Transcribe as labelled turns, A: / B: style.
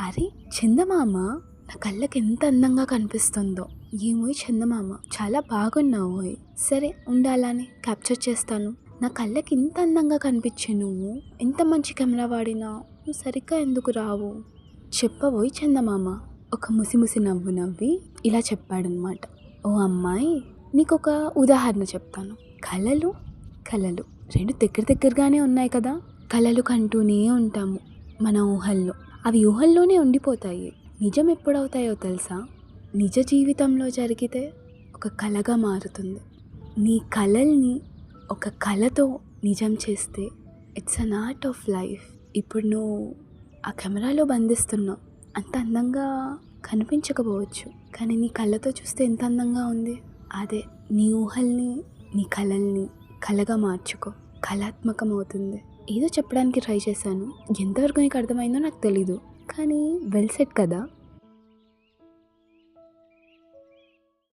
A: అరే చందమామ నా కళ్ళకి ఎంత అందంగా కనిపిస్తుందో. ఏమోయ్ చందమామ చాలా బాగున్నావు ఓయ్. సరే ఉండాలని క్యాప్చర్ చేస్తాను. నా కళ్ళకి ఇంత అందంగా కనిపించే నువ్వు ఎంత మంచి కెమెరా వాడినా నువ్వు సరిగ్గా ఎందుకు రావు? చెప్పబోయి చందమామ ఒక ముసిముసి నవ్వు నవ్వి ఇలా చెప్పాడనమాట. ఓ అమ్మాయి నీకు ఒక ఉదాహరణ చెప్తాను. కళలు కళలు రెండు దగ్గర దగ్గరగానే ఉన్నాయి కదా. కళలు కంటూనే ఉంటాము మన ఊహల్లో. అవి ఊహల్లోనే ఉండిపోతాయి. నిజం ఎప్పుడవుతాయో తెలుసా? నిజ జీవితంలో జరిగితే ఒక కళగా మారుతుంది. నీ కళల్ని ఒక కళతో నిజం చేస్తే it's an art of life ఇప్పుడు నువ్వు ఆ కెమెరాలో బంధిస్తున్నావు. అంత అందంగా కనిపించకపోవచ్చు. కానీ నీ కళ్ళతో చూస్తే ఎంత అందంగా ఉంది? అదే నీ ఊహల్ని నీ కళల్ని కళగా మార్చుకో. కళాత్మకం అవుతుంది ఏదో చెప్పడానికి ట్రై చేశాను. ఎంతవరకు నీకు అర్థమైందో నాకు తెలీదు. కానీ వెల్ సెట్ కదా.